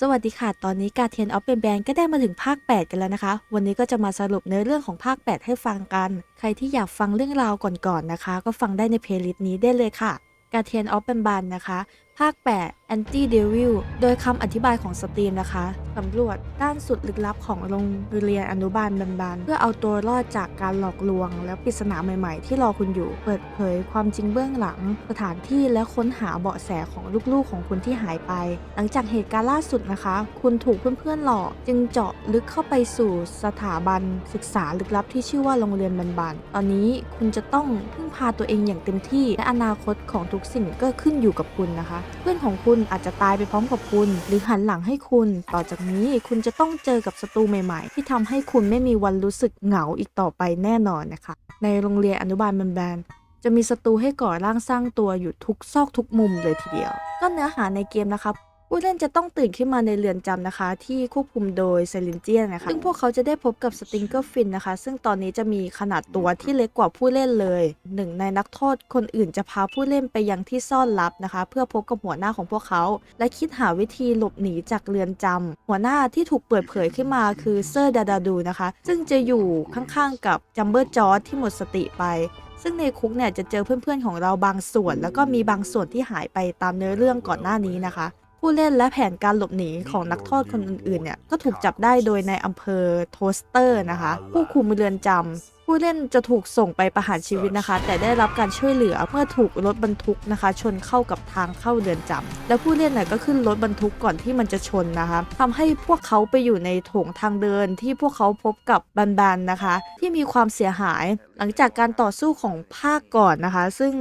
สวัสดีค่ะ ตอนนี้การเทียนออฟเป็นแบนก็ได้มาถึงภาค 8 กันแล้วนะคะ วันนี้ก็จะมาสรุปในเรื่องของภาค 8 ให้ฟังกัน ใครที่อยากฟังเรื่องราวก่อนๆนะคะ ก็ฟังได้ในเพลย์ลิสต์นี้ได้เลยค่ะ การเทียนออฟเป็นบานนะคะ ภาค 8 Anti Devil โดยคำอธิบายของสตรีมนะคะสำรวจด้านสุดลึกลับของโรงเรียนอนุบาลบันบานเพื่อเอาตัวรอดจากการหลอกลวง และปริศนาใหม่ๆ ที่รอคุณอยู่ เปิดเผยความจริงเบื้องหลัง สถานที่และค้นหาเบาะแสของลูกๆของคุณที่หายไป หลังจากเหตุการณ์ล่าสุดนะคะ คุณถูกเพื่อนๆหลอก จึงเจาะลึกเข้าไปสู่สถาบันศึกษาลึกลับที่ชื่อว่าโรงเรียนบันบานตอนนี้คุณจะต้องพึ่งพาตัวเองอย่างเต็มที่ และอนาคตของทุกสิ่งก็ขึ้นอยู่กับคุณนะคะเพื่อนของคุณอาจจะตายไปพร้อมกับคุณ หรือหันหลังให้คุณ ต่อจากนี้คุณจะต้องเจอกับศัตรูใหม่ๆ ที่ทำให้คุณไม่มีวันรู้สึกเหงาอีกต่อไปแน่นอนนะคะ ในโรงเรียนอนุบาลบันบนจะมีศัตรูให้ก่อร่างสร้างตัวอยู่ทุกซอกทุกมุมเลยทีเดียว ก็เนื้อหาในเกมนะคะ ผู้เล่นจะต้องตื่นขึ้นมาในเรือนจำนะคะ ที่ควบคุมโดยเซลินเจียนนะคะ ซึ่งพวกเขาจะได้พบกับสติงเกอร์ฟินนะคะ ซึ่งตอนนี้จะมีขนาดตัวที่เล็กกว่าผู้เล่นเลย หนึ่งในนักโทษคนอื่นจะพาผู้เล่นไปยังที่ซ่อนลับนะคะ เพื่อพบกับหัวหน้าของพวกเขา และคิดหาวิธีหลบหนีจากเรือนจำหัวหน้าที่ถูกเปิดเผยขึ้นมาคือเซอร์ดาดาดูนะคะ ซึ่งจะอยู่ข้างๆกับจัมเบอร์จอร์ที่หมดสติไปซึ่งในคุกเนี่ยจะเจอเพื่อนๆของเราบางส่วน แล้วก็มีบางส่วนที่หายไปตามเนื้อเรื่องก่อนหน้านี้นะคะ ผู้เล่นและแผนการหลบหนีของนักโทษคนอื่นๆเนี่ยก็ถูกจับได้โดยในอำเภอโทสเตอร์นะคะผู้คุมเรือนจำผู้เล่นจะถูกส่งไปประหารชีวิตนะคะ แต่ได้รับการช่วยเหลือเมื่อถูกรถบรรทุกนะคะ ชนเข้ากับทางเข้าเรือนจำแล้วผู้เล่นน่ยก็ขึ้นรถบรรทุกก่อนที่มันจะชนนะคะทำให้พวกเขาไปอยู่ในโถงทางเดินที่พวกเขาพบกับบันๆนะคะ ที่มีความเสียหายหลังจากการต่อสู้ของภาคก่อนนะคะ ซึ่ง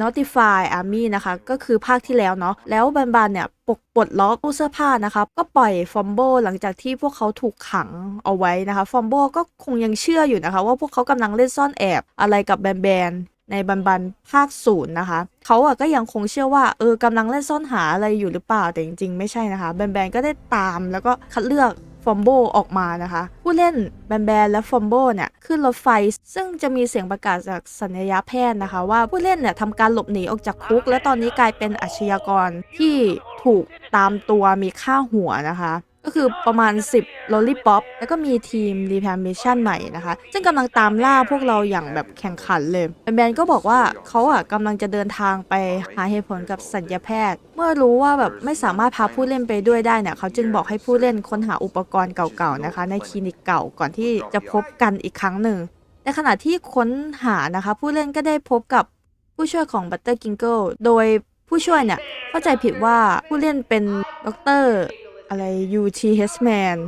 Notify Army นะคะก็คือภาคที่แล้วเนาะแล้วบันบันเนี่ยปกปลดล็อกตู้เสื้อผ้านะคะก็ปล่อยฟอมโบหลังจากที่พวกเขาถูกขังเอาไว้นะคะฟอมโบก็คงยังเชื่ออยู่นะคะ ว่าพวกเขากำลังเล่นซ่อนแอบอะไรกับแบนแบนในบันบันภาคศูนย์นะคะ เขาอะก็ยังคงเชื่อว่าเออกำลังเล่นซ่อนหาอะไรอยู่หรือเปล่าแต่จริงๆ ไม่ใช่นะคะ แบนแบนก็ได้ตามแล้วก็คัดเลือก ฟอมโบออกมานะคะ ผู้เล่นแบนแบนและฟอมโบเนี่ยขึ้นรถไฟ ซึ่งจะมีเสียงประกาศจากสัญญาแพทย์นะคะ ว่าผู้เล่นเนี่ยทำการหลบหนีออกจากคุก และตอนนี้กลายเป็นอาชญากรที่ถูกตามตัวมีค่าหัวนะคะ ก็คือประมาณ 10 l o l l y p o p แล้วก็มีทีม r e p a Mission ใหม่นะคะ ซึ่งกำลังตามล่าพวกเราอย่างแบบแข่งขันเลย แบนก็บอกว่าเขาอะกำลังจะเดินทางไปหาเหตุผลกับสัญญาแพทย์ เมื่อรู้ว่าแบบไม่สามารถพาผู้เล่นไปด้วยได้เนี่ยเขาจึงบอกให้ผู้เล่นค้นหาอุปกรณ์เก่าๆนะคะ ในคลินิกเก่าก่อนที่จะพบกันอีกครั้งหนึ่ง ในขณะที่ค้นหานะคะ ผู้เล่นก็ได้พบกับผู้ช่วยของบัตเตอร์กิงเกิลโดยผู้ช่วยเนี่ยเข้าใจผิดว่าผู้เล่นเป็นด็อกเตอร์ อะไร UTH Man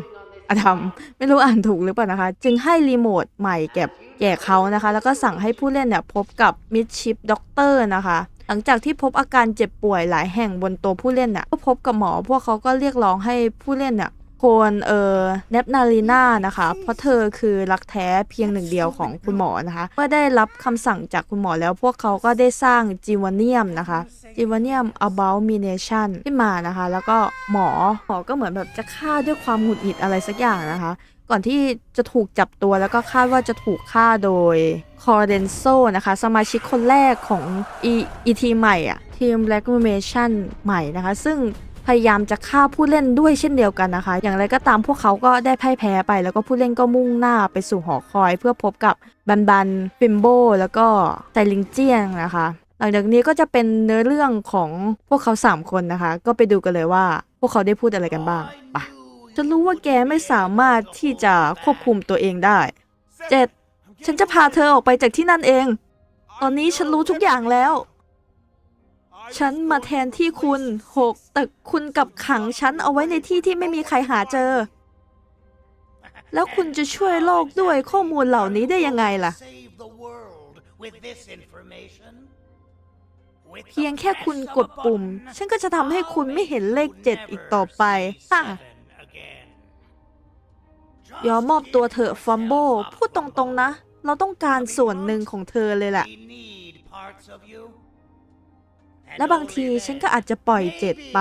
อะทำไม่รู้อ่านถูกหรือเปล่านะคะ จึงให้รีโมทใหม่แก่แก่เขานะคะ แล้วก็สั่งให้ผู้เล่นเนี่ยพบกับมิดชิปด็อกเตอร์นะคะ หลังจากที่พบอาการเจ็บป่วยหลายแห่งบนตัวผู้เล่นน่ะก็พบกับหมอพวกเขาก็เรียกร้องให้ผู้เล่นน่ะ ควรเออเนปนาลีนานะคะ เพราะเธอคือรักแท้เพียงหนึ่งเดียวของคุณหมอนะคะเมื่อได้รับคำสั่งจากคุณหมอแล้วพวกเขาก็ได้สร้างจีวาเนียมนะคะจีวาเนียม about mination ขึ้นมานะคะ แล้วก็หมอหมอก็เหมือนแบบจะฆ่าด้วยความหงุดหงิดอะไรสักอย่างนะคะ ก่อนที่จะถูกจับตัวแล้วก็คาดว่าจะถูกฆ่าโดยคอร์เดนโซนะคะ สมาชิกคนแรกของอีทีใหม่อะทีม r e c l a m a t i o n ใหม่นะคะ ซึ่ง พยายามจะฆ่าผู้เล่นด้วยเช่นเดียวกันนะคะ อย่างไรก็ตามพวกเขาก็ได้พ่ายแพ้ไป แล้วก็ผู้เล่นก็มุ่งหน้าไปสู่หอคอย เพื่อพบกับบันบันฟิมโบแล้วก็ไซลิงเจียงนะคะ หลังจากนี้ก็จะเป็นเนื้อเรื่องของพวกเขาสามคนนะคะ ก็ไปดูกันเลยว่า พวกเขาได้พูดอะไรกันบ้างไปฉันรู้ว่าแกไม่สามารถที่จะควบคุมตัวเองได้เจ็ดฉันจะพาเธอออกไปจากที่นั่นเอง ตอนนี้ฉันรู้ทุกอย่างแล้ว ฉันมาแทนที่คุณหกแต่คุณกับขังฉันเอาไว้ในที่ที่ไม่มีใครหาเจอ แล้วคุณจะช่วยโลกด้วยข้อมูลเหล่านี้ได้ยังไงล่ะ เพียงแค่คุณกดปุ่ม ฉันก็จะทำให้คุณไม่เห็นเลขเจ็ดอีกต่อไปฮ่ะยอมมอบตัวเถอะฟอมโบ พูดตรงๆนะ เราต้องการส่วนหนึ่งของเธอเลยแหละ และบางทีฉันก็อาจจะปล่อยเจ็ดไป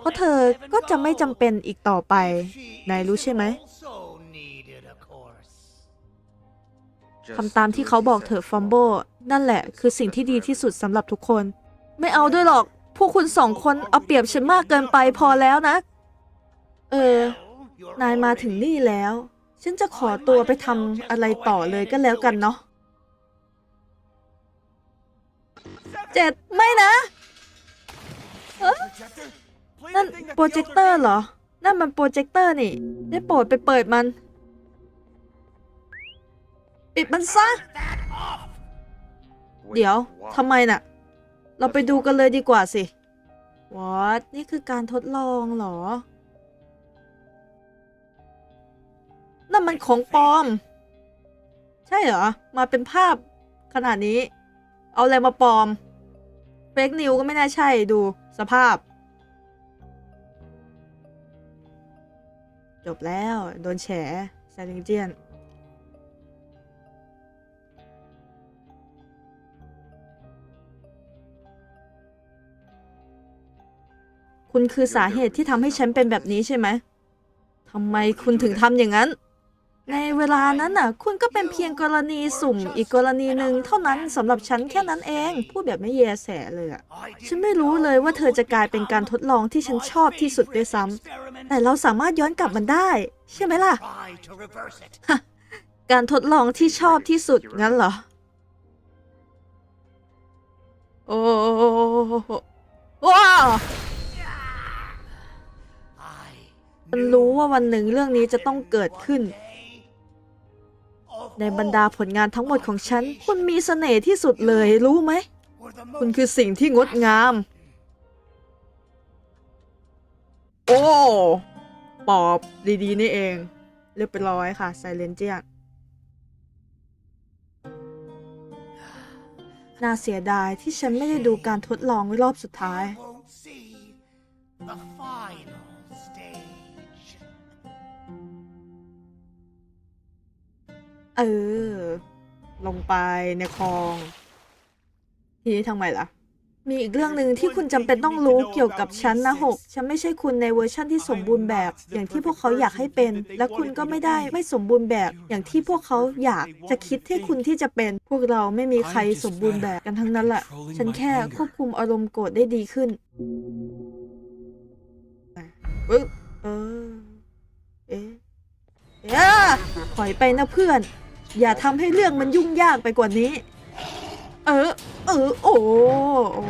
เพราะเธอก็จะไม่จำเป็นอีกต่อไปนายรู้ใช่ไหมทำตามที่เขาบอกเถอะฟอมโบ นั่นแหละคือสิ่งที่ดีที่สุดสำหรับทุกคน ไม่เอาด้วยหรอก พวกคุณสองคนเอาเปรียบฉันมากเกินไปพอแล้วนะ เออ นายมาถึงนี่แล้ว ฉันจะขอตัวไปทำอะไรต่อเลยก็แล้วกันเนาะเจ็ดไม่นะ นั่นโปรเจคเตอร์เหรอ นั่นมันโปรเจคเตอร์นี่ ได้โปรดไปเปิดมัน ปิดมันซะ เดี๋ยวทำไมน่ะ เราไปดูกันเลยดีกว่าสิวอตนี่คือการทดลองเหรอ นั่นมันของปลอม ใช่เหรอ มาเป็นภาพขนาดนี้ เอาอะไรมาปลอม เฟกนิวก็ไม่น่าใช่ดูสภาพ จบแล้ว โดนแฉแซาลิงเจียน คุณคือสาเหตุที่ทำให้ฉันเป็นแบบนี้ใช่ไหมทำไมคุณถึงทำอย่างนั้น ในเวลานั้นน่ะ คุณก็เป็นเพียงกรณีสุ่มอีกกรณีหนึ่งเท่านั้นสำหรับฉันแค่นั้นเอง พูดแบบไม่แยแสเลยอะฉันไม่รู้เลยว่าเธอจะกลายเป็นการทดลองที่ฉันชอบที่สุดด้วยซ้ำแต่เราสามารถย้อนกลับมันได้ ใช่ไหมล่ะ การทดลองที่ชอบที่สุดงั้นเหรอ โอ้ว้าฉันรู้ว่าวันหนึ่งเรื่องนี้จะต้องเกิดขึ้น ในบรรดาผลงานทั้งหมดของฉัน คุณมีเสน่ห์ที่สุดเลยรู้ไหม คุณคือสิ่งที่งดงาม โอ้ ปอบดีๆ นี่เอง เรียบร้อยค่ะไซเลนเจียนน่าเสียดายที่ฉันไม่ได้ดูการทดลองรอบสุดท้าย เออ ลงไปในคลอง ทีนี้ทำไมล่ะ มีอีกเรื่องหนึ่งที่คุณจำเป็นต้องรู้เกี่ยวกับฉันนะหกฉันไม่ใช่คุณในเวอร์ชั่นที่สมบูรณ์แบบ อย่างที่พวกเขาอยากให้เป็น และคุณก็ไม่ได้ไม่สมบูรณ์แบบ อย่างที่พวกเขาอยากจะคิดให้คุณที่จะเป็น พวกเราไม่มีใครสมบูรณ์แบบกันทั้งนั้นแหละ ฉันแค่ควบคุมอารมณ์โกรธได้ดีขึ้นเอยเออเอ๊ะเอ๊ะถอยไปนะเพื่อน อย่าทำให้เรื่องมันยุ่งยากไปกว่านี้ เออ เออ โอ้โอ้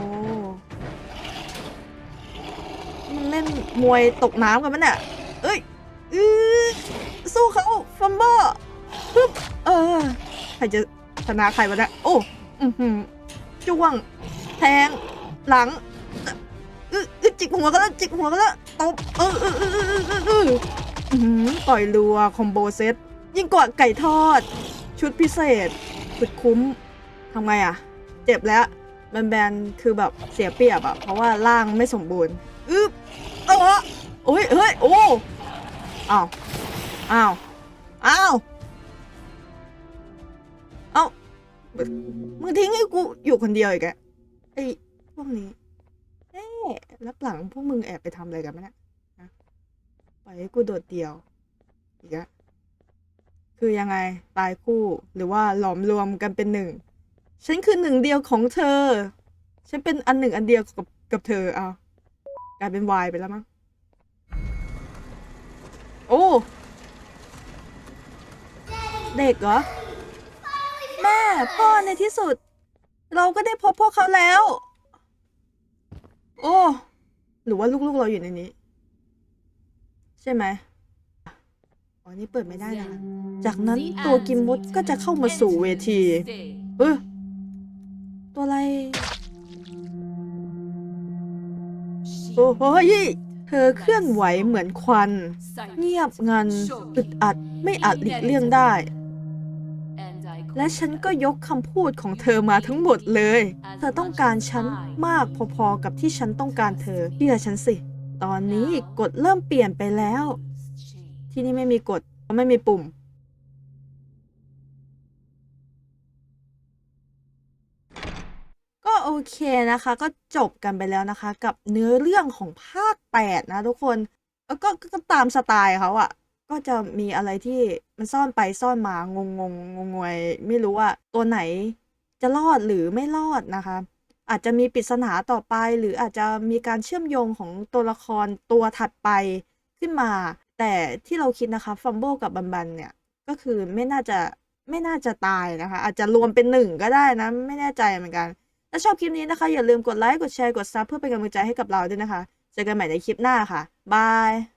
มันเล่นมวยตกน้ำกันมั้ยเนี่ยเอ้ยอือสู้เขาฟัมเบอร์ปึ๊บเออ ใครจะชนะใครวะเนี่ยโอ้อือหือจ้วง แทง หลังอือออจิกหัวกันแล้ว จิกหัวกันแล้ว ตบ เออเออเออเออเออเออเอออื้อหือต่อยรัว คอมโบเซตยิ่งกว่าไก่ทอด ชุดพิเศษสุดคุ้มทำไงอะเจ็บแล้วแบนแบนๆคือแบบเสียเปรียบอะเพราะว่าร่างไม่สมบูรณ์อึ๊บเออโอ้ยเฮ้ยโอ้อ้าวอ้าวอ้าวเอ้ามึงทิ้งให้กูอยู่คนเดียวอีกแกไอ้พวกนี้เอ๊ะรับหลังพวกมึงแอบไปทำอะไรกันไหมเนี่ยนะปล่อยให้กูโดดเดี่ยวอีกแล้ว คือยังไงตายคู่ หรือว่าหลอมรวมกันเป็นหนึ่ง ฉันคือหนึ่งเดียวของเธอ ฉันเป็นอันหนึ่งอันเดียวกับกับเธอเอากลายเป็นวายไปแล้วมั้งโอ้ เด็กเหรอ แม่ พ่อในที่สุด เราก็ได้พบพวกเขาแล้ว โอ้ หรือว่าลูกๆเราอยู่ในนี้ ใช่ไหม อ๋อนี่เปิดไม่ได้นะ จากนั้นตัวกิมมดก็จะเข้ามาสู่เวที เออตัวอะไร โอ้โหยเธอเคลื่อนไหวเหมือนควัน เงียบงันอึดอัดไม่อาจหลีกเลี่ยงได้ และฉันก็ยกคำพูดของเธอมาทั้งหมดเลย เธอต้องการฉันมากพอๆกับที่ฉันต้องการเธอเชื่อฉันสิ ตอนนี้กฎเริ่มเปลี่ยนไปแล้ว ที่นี่ไม่มีกฎไม่มีปุ่ม ก็โอเคนะคะ ก็จบกันไปแล้วนะคะ กับเนื้อเรื่องของภาค 8 นะทุกคนแล้วก็ก็ก็ตามสไตล์เขาอะก็จะมีอะไรที่มันซ่อนไปซ่อนมางงงงงงวยไม่รู้ว่าตัวไหนจะรอดหรือไม่รอดนะคะ อาจจะมีปริศนาต่อไป หรืออาจจะมีการเชื่อมโยงของตัวละครตัวถัดไปขึ้นมา แต่ที่เราคิดนะคะฟัมโบกับบันบันเนี่ย ก็คือไม่น่าจะไม่น่าจะตายนะคะ อาจจะรวมเป็นหนึ่งก็ได้นะ ไม่แน่ใจเหมือนกัน ถ้าชอบคลิปนี้นะคะ อย่าลืมกดไลค์กดแชร์กดซับเพื่อเป็นกำลังใจให้กับเราด้วยนะคะ เจอกันใหม่ในคลิปหน้าค่ะบาย